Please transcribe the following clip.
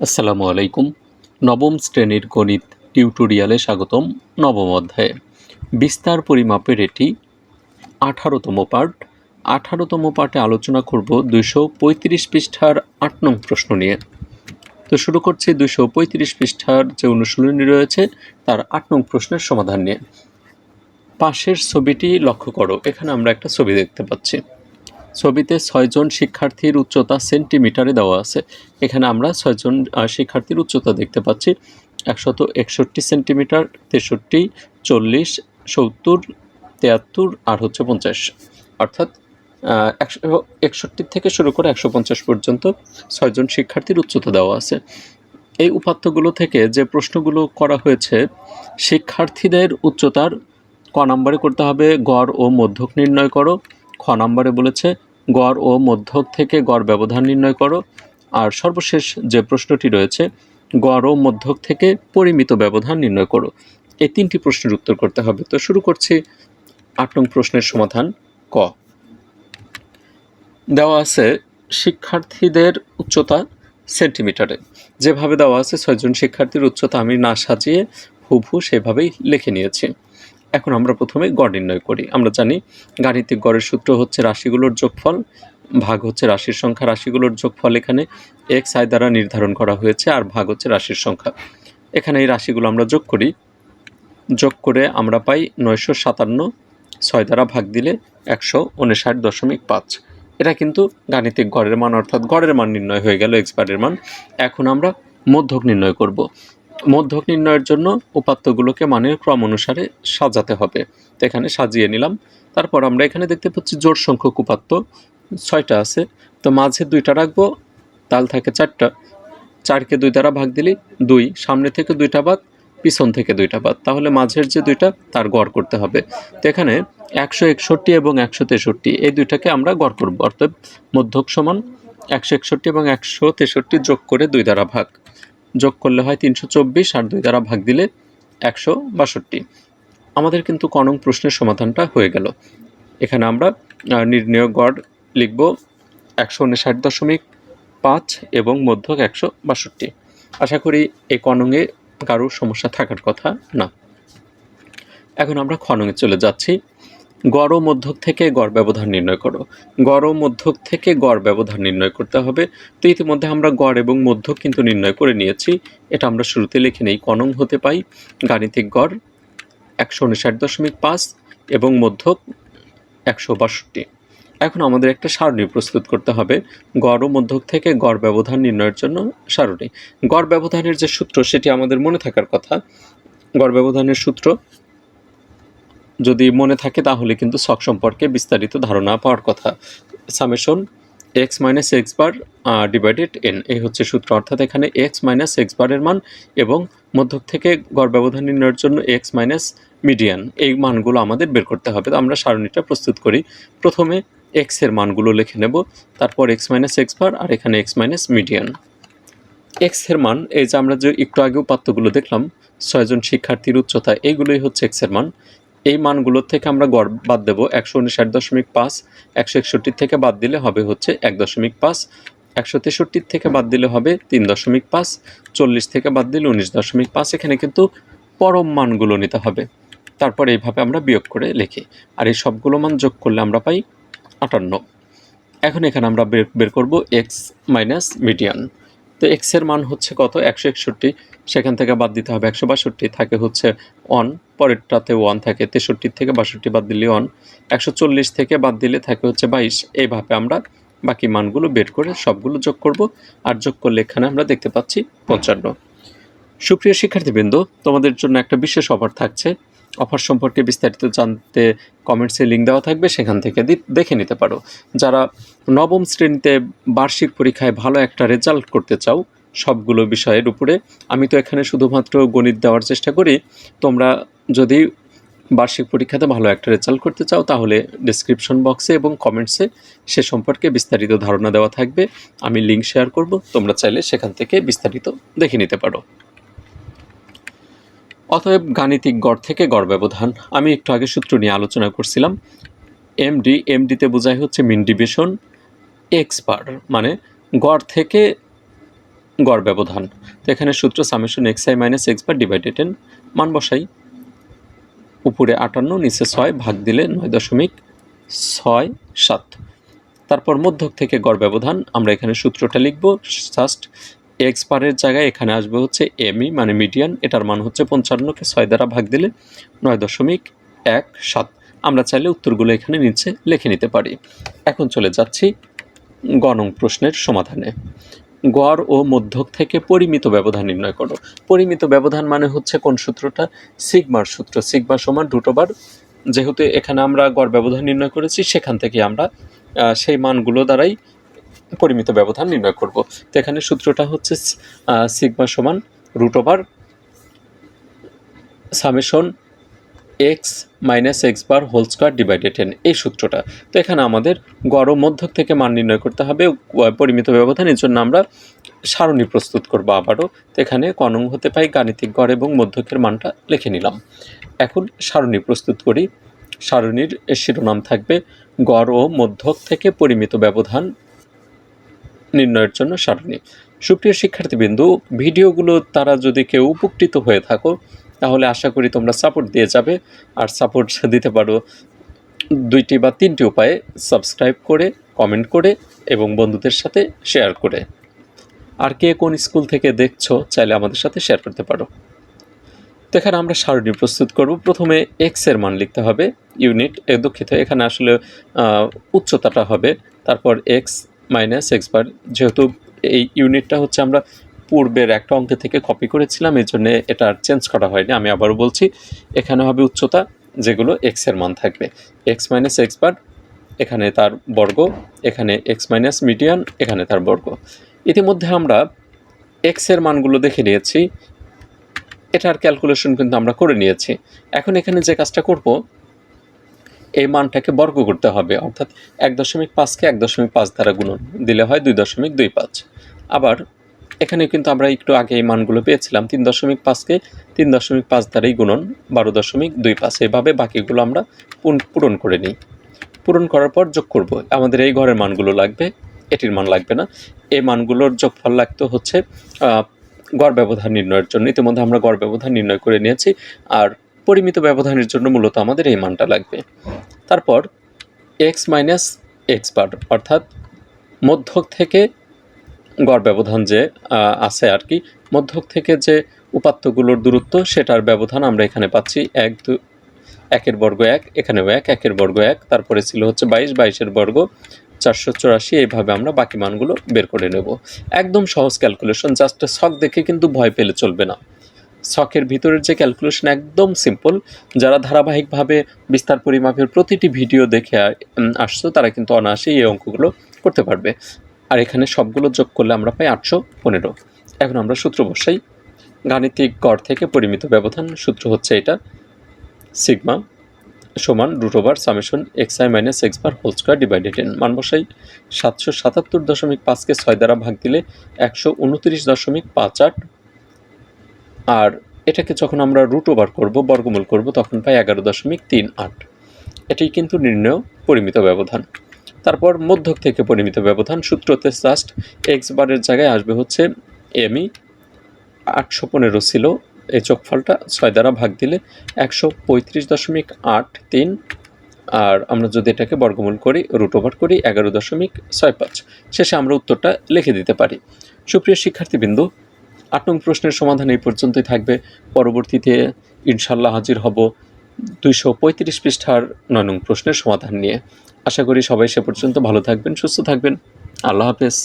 আসসালামু আলাইকুম। নবম শ্রেণির গণিত টিউটোরিয়ালে স্বাগতম নবম অধ্যায়ে। বিস্তার পরিমাপের এটি আঠারোতম পার্ট আঠারোতম পার্টে আলোচনা করব দুশো পঁয়ত্রিশ পৃষ্ঠার আট নং প্রশ্ন নিয়ে। তো শুরু করছি দুশো পঁয়ত্রিশ পৃষ্ঠার যে অনুশীলনী রয়েছে, তার আট নং প্রশ্নের সমাধান নিয়ে। পাশের ছবিটি লক্ষ্য করো, এখানে আমরা একটা ছবি দেখতে পাচ্ছি। ছবিতে ছয়জন শিক্ষার্থীর উচ্চতা সেন্টিমিটারে দেওয়া আছে। এখানে আমরা ছয়জন শিক্ষার্থীর উচ্চতা দেখতে পাচ্ছি। একশত একষট্টি সেন্টিমিটার, তেষট্টি, চল্লিশ, সত্তর, তেয়াত্তর আর হচ্ছে পঞ্চাশ। অর্থাৎ একশো, একষট্টি থেকে শুরু করে একশো পঞ্চাশ পর্যন্ত ছয়জন শিক্ষার্থীর উচ্চতা দেওয়া আছে। এই উপাত্তগুলো থেকে যে প্রশ্নগুলো করা হয়েছে, শিক্ষার্থীদের উচ্চতার ক নম্বরে করতে হবে, গড় ও মধ্যক নির্ণয় করো। খ নম্বরে বলেছে, গড় ও মধ্যক থেকে গড় ব্যবধান নির্ণয় করো। আর সর্বশেষ যে প্রশ্নটি রয়েছে, গড় ও মধ্যক থেকে পরিমিত ব্যবধান নির্ণয় করো। এই তিনটি প্রশ্নের উত্তর করতে হবে। তো শুরু করছি আট নং প্রশ্নের সমাধান ক। দেওয়া আছে, শিক্ষার্থীদের উচ্চতা সেন্টিমিটারে। যেভাবে দেওয়া আছে, ছয়জন শিক্ষার্থীর উচ্চতা আমি না সাজিয়ে হুবহু সেভাবেই লিখে নিয়েছি। এখন আমরা প্রথমে গড় নির্ণয় করি। আমরা জানি গাণিতিক গড়ের সূত্র হচ্ছে রাশিগুলোর যোগফল, ভাগ হচ্ছে রাশির সংখ্যা। রাশিগুলোর যোগফল এখানে এক্স আই দ্বারা নির্ধারণ করা হয়েছে আর ভাগ হচ্ছে রাশির সংখ্যা। এখানে এই রাশিগুলো আমরা যোগ করি। যোগ করে আমরা পাই নয়শো সাতান্ন, ছয় দ্বারা ভাগ দিলে একশো উনষাট দশমিক পাঁচ। এটা কিন্তু গাণিতিক গড়ের মান, অর্থাৎ গড়ের মান নির্ণয় হয়ে গেল এক্স বারের মান। এখন আমরা মধ্যক নির্ণয় করব। মধ্যক নির্ণয়ের জন্য উপাত্তগুলোকে মানের ক্রম অনুসারে সাজাতে হবে। তো এখানে সাজিয়ে নিলাম। তারপর আমরা এখানে দেখতে পাচ্ছি জোড় সংখ্যক উপাত্ত। ছয়টা আছে। তো মাঝে দুইটা রাখব। তাল থাকে চারটা। চারকে দুই দ্বারা ভাগ দিলে দুই। সামনে থেকে দুইটা বাদ, পিছন থেকে দুইটা বাদ। তাহলে মাঝের যে দুইটা, তার গড় করতে হবে। তো এখানে একশো একষট্টি এবং একশো তেষট্টি, এই দুইটাকে আমরা গড় করব। অর্থাৎ মধ্যক সমান একশো একষট্টি এবং একশো তেষট্টি যোগ করে দুই দ্বারা ভাগ। যোগ করলে হয় তিনশো চব্বিশ আর দুই দ্বারা ভাগ দিলে একশো বাষট্টি। আমাদের কিন্তু কনং প্রশ্নের সমাধানটা হয়ে গেল। এখানে আমরা নির্ণয় গড় লিখব একশো উনষাট দশমিক পাঁচ এবং মধ্যক একশো বাষট্টি। আশা করি এই কনঙে কারোর সমস্যা থাকার কথা না। এখন আমরা খনঙে চলে যাচ্ছি। গড় মধ্যক থেকে গড় ব্যবধান নির্ণয় করো। গড় মধ্যক থেকে গড় ব্যবধান নির্ণয় করতে হবে। তো ইতিমধ্যে আমরা গড় এবং মধ্যক কিন্তু নির্ণয় করে নিয়েছি। এটা আমরা শুরুতে লিখে নেই, কনং হতে পাই। গাণিতিক গড় একশো উনষাট দশমিক পাঁচ এবং মধ্যক একশো বাষট্টি। এখন আমাদের একটা সারণী প্রস্তুত করতে হবে। গড় মধ্যক থেকে গড় ব্যবধান নির্ণয়ের জন্য সারণী। গড় ব্যবধানের যে সূত্র, সেটি আমাদের মনে থাকার কথা। গড় ব্যবধানের সূত্র যদি মনে থাকে তাহলে কিন্তু ছক সম্পর্কে বিস্তারিত ধারণা পাওয়ার কথা। Summation x minus x bar divided n এই হচ্ছে সূত্র। অর্থাৎ এখানে এক্স মাইনাস এক্স বারের মান এবং মধ্যক থেকে গড় ব্যবধান নির্ণয়ের জন্য এক্স মাইনাস মিডিয়ান এই মানগুলো আমাদের বের করতে হবে। তো আমরা সারণীটা প্রস্তুত করি। প্রথমে এক্সের মানগুলো লিখে নেব। তারপর এক্স মাইনাস এক্স বার আর এখানে এক্স মাইনাস মিডিয়ান এক্সের মান, এই যে আমরা যে একটু আগে উপাত্তগুলো দেখলাম, ছয়জন শিক্ষার্থীর উচ্চতা, এইগুলোই হচ্ছে এক্সের মান। এই মানগুলোর থেকে আমরা গড় বাদ দেবো একশো উনষাট দশমিক পাঁচ, একশো একষট্টির থেকে বাদ দিলে হবে হচ্ছে এক দশমিক পাঁচ, একশো তেষট্টির থেকে বাদ দিলে হবে তিন দশমিক পাঁচ, চল্লিশ থেকে বাদ দিলে উনিশ দশমিক পাঁচ। এখানে কিন্তু পরম মানগুলো নিতে হবে। তারপর এইভাবে আমরা বিয়োগ করে লিখি। আর এই সবগুলো মান যোগ করলে আমরা পাই আটান্ন। এখন এখানে আমরা বের বের করব এক্স মাইনাস মিডিয়ান তো এক্সের মান হচ্ছে কত? একশো একষট্টি। সেখান থেকে বাদ দিতে হবে একশো বাষট্টি। থাকে হচ্ছে ওয়ান পরেরটাতে ওয়ান থাকে তেষট্টির থেকে বাষট্টি বাদ দিলে ওয়ান একশো চল্লিশ থেকে বাদ দিলে থাকে হচ্ছে বাইশ। এইভাবে আমরা বাকি মানগুলো বের করে সবগুলো যোগ করব। আর যোগ করলে এখানে আমরা দেখতে পাচ্ছি পঞ্চান্ন। সুপ্রিয় শিক্ষার্থীবৃন্দ, তোমাদের জন্য একটা বিশেষ অফার থাকছে। অফার সম্পর্কে বিস্তারিত জানতে কমেন্টসে লিঙ্ক দেওয়া থাকবে, সেখান থেকে দেখে নিতে পারো। যারা নবম শ্রেণীতে বার্ষিক পরীক্ষায় ভালো একটা রেজাল্ট করতে চাও সবগুলো বিষয়ের উপরে, আমি তো এখানে শুধুমাত্র গণিত দেওয়ার চেষ্টা করি। তোমরা যদি বার্ষিক পরীক্ষাতে ভালো একটা রেজাল্ট করতে চাও, তাহলে ডিসক্রিপশন বক্সে এবং কমেন্টসে সে সম্পর্কে বিস্তারিত ধারণা দেওয়া থাকবে। আমি লিঙ্ক শেয়ার করব, তোমরা চাইলে সেখান থেকে বিস্তারিত দেখে নিতে পারো। অতএব গাণিতিক গড় থেকে গড় ব্যবধান। আমি একটু আগে সূত্র নিয়ে আলোচনা করছিলাম। এমডি এমডিতে বোঝায় হচ্ছে মিন ডিভিশন এক্স বার মানে গড় থেকে গড় ব্যবধান। তো এখানে সূত্র summation x i minus x bar divided n মান বসাই। উপরে আটান্ন, নিচে ছয়, ভাগ দিলে নয় দশমিক ছয় সাত। তারপর মধ্যক থেকে গড় ব্যবধান, আমরা এখানে সূত্রটা লিখব। জাস্ট এক্স বারের জায়গায় এখানে আসবে হচ্ছে এমই মানে মিডিয়ান এটার মান হচ্ছে পঞ্চান্নকে ছয় দ্বারা ভাগ দিলে নয় দশমিক এক সাত। আমরা চাইলে উত্তরগুলো এখানে নিচে লিখে নিতে পারি। এখন চলে যাচ্ছি গণং প্রশ্নের সমাধানে। গড় ও মধ্যক থেকে পরিমিত ব্যবধান নির্ণয় করো। পরিমিত ব্যবধান মানে হচ্ছে কোন সূত্রটা? সিগমার সূত্র। সিগমা সমান দুটোবার যেহেতু এখানে আমরা গড় ব্যবধান নির্ণয় করেছি, সেখান থেকে আমরা সেই মানগুলো দ্বারাই পরিমিত ব্যবধান নির্ণয় করব। তো এখানে সূত্রটা হচ্ছে সিগমা সমান root over summation x minus x bar whole square divided n এই সূত্রটা। তো এখানে আমাদের গড় মধ্যক থেকে মান নির্ণয় করতে হবে পরিমিত ব্যবধান, এর জন্য আমরা সারণী প্রস্তুত করব আবারও। তো এখানে কনং হতে পাই গাণিতিক গড় এবং মধ্যকের মানটা লিখে নিলাম। এখন সারণী প্রস্তুত করি। সারণীর শিরোনাম থাকবে গড় ও মধ্যক থেকে পরিমিত ব্যবধান নির্ণয়ের জন্য সারণী। সুপ্রিয় শিক্ষার্থীবৃন্দু, ভিডিওগুলো তারা যদি কেউ উপকৃত হয়ে থাকো, তাহলে আশা করি তোমরা সাপোর্ট দিয়ে যাবে। আর সাপোর্ট দিতে পারো দুইটি বা তিনটি উপায়ে সাবস্ক্রাইব করে কমেন্ট করে এবং বন্ধুদের সাথে শেয়ার করে। আর কে কোন স্কুল থেকে দেখছ, চাইলে আমাদের সাথে শেয়ার করতে পারো। তো এখানে আমরা সারণী প্রস্তুত করব। প্রথমে এক্সের মান লিখতে হবে ইউনিট এ দুঃখিত, এখানে আসলে উচ্চতাটা হবে। তারপর এক্স মাইনাস এক্স বার যেহেতু এই ইউনিটটা হচ্ছে আমরা পূর্বের একটা অঙ্ক থেকে কপি করেছিলাম, এই জন্য এটা আর চেঞ্জ করা হয়নি। আমি আবারও বলছি, এখানে হবে উচ্চতা, যেগুলো এক্সের মান থাকবে। এক্স মাইনাস এক্স বার এখানে তার বর্গ, এখানে এক্স মাইনাস মিডিয়ান এখানে তার বর্গ। ইতিমধ্যে আমরা এক্সের মানগুলো দেখে নিয়েছি। এটার ক্যালকুলেশন কিন্তু আমরা করে নিয়েছি। এখন এখানে যে কাজটা করব এই মানটাকে বর্গ করতে হবে, অর্থাৎ এক দশমিক পাঁচকে এক দশমিক পাঁচ দ্বারা গুণন দিলে হয় দুই দশমিক দুই পাঁচ। আবার এখানে কিন্তু আমরা একটু আগে এই মানগুলো পেয়েছিলাম, তিন দশমিক পাঁচকে তিন দশমিক পাঁচ দ্বারাই গুণন বারো দশমিক দুই পাঁচ। এভাবে বাকিগুলো আমরা পূরণ করে নিই। পূরণ করার পর যোগ করব। আমাদের এই ঘরের মানগুলো লাগবে, এটির মান লাগবে না। এই মানগুলোর যোগফল লাগতো হচ্ছে গড় ব্যবধান নির্ণয়ের জন্য। ইতিমধ্যে আমরা গড় ব্যবধান নির্ণয় করে নিয়েছি, আর পরিমিত ব্যবধানের জন্য মূলত আমাদের এই মানটা লাগবে। তারপর এক্স মাইনাস এক্স বার অর্থাৎ মধ্যক থেকে গড় ব্যবধান যে আছে আর কি, মধ্যক থেকে যে উপাত্তগুলোর দূরত্ব, সেটার ব্যবধান আমরা এখানে পাচ্ছি এক দু, একের বর্গ এক, এখানেও এক, একের বর্গ এক, তারপরে ছিল হচ্ছে বাইশ, বাইশের বর্গ চারশো চুরাশি, এইভাবে আমরা বাকি মানগুলো বের করে নেব। একদম সহজ ক্যালকুলেশন জাস্ট ছক দেখে কিন্তু ভয় পেলে চলবে না। ছকের ভিতরের যে ক্যালকুলেশন একদম সিম্পল যারা ধারাবাহিকভাবে বিস্তার পরিমাপের প্রতিটি ভিডিও দেখে আসছো, তারা কিন্তু অনায়াসেই এই অঙ্কগুলো করতে পারবে। আর এখানে সবগুলো যোগ করলে আমরা পাই আটশো পনেরো। এখন আমরা সূত্র বসাই। গাণিতিক গড় থেকে পরিমিত ব্যবধান, সূত্র হচ্ছে এটা। সিগমা সমান root over summation x i minus x bar whole square divided n মান বসাই। সাতশো সাতাত্তর দশমিক পাঁচকে ছয় দ্বারা ভাগ দিলে একশো উনত্রিশ দশমিক পাঁচ আট আর এটাকে যখন আমরা রুট ওভার করব, বর্গমূল করব, তখন পাই এগারো দশমিক তিন আট। এটাই কিন্তু নির্ণয় পরিমিত ব্যবধান। তারপর মধ্যক থেকে পরিমিত ব্যবধান, সূত্রতে জাস্ট এক্স বারের জায়গায় আসবে হচ্ছে এমই আটশো পনেরো ছিল, এই যোগফলটা ছয় দ্বারা ভাগ দিলে একশো পঁয়ত্রিশ দশমিক আট তিন। আর আমরা যদি এটাকে বর্গমূল করি রুট ওভার করি, এগারো দশমিক ছয় পাঁচ। শেষে আমরা উত্তরটা লিখে দিতে পারি। সুপ্রিয় শিক্ষার্থীবৃন্দু আট নং প্রশ্নের সমাধান এই পর্যন্তই থাকবে। পরবর্তীতে ইনশাল্লাহ হাজির হব দুইশো পঁয়ত্রিশ পৃষ্ঠার নয় নং প্রশ্নের সমাধান নিয়ে। আশা করি সবাই সে পর্যন্ত ভালো থাকবেন, সুস্থ থাকবেন। আল্লাহ হাফেজ।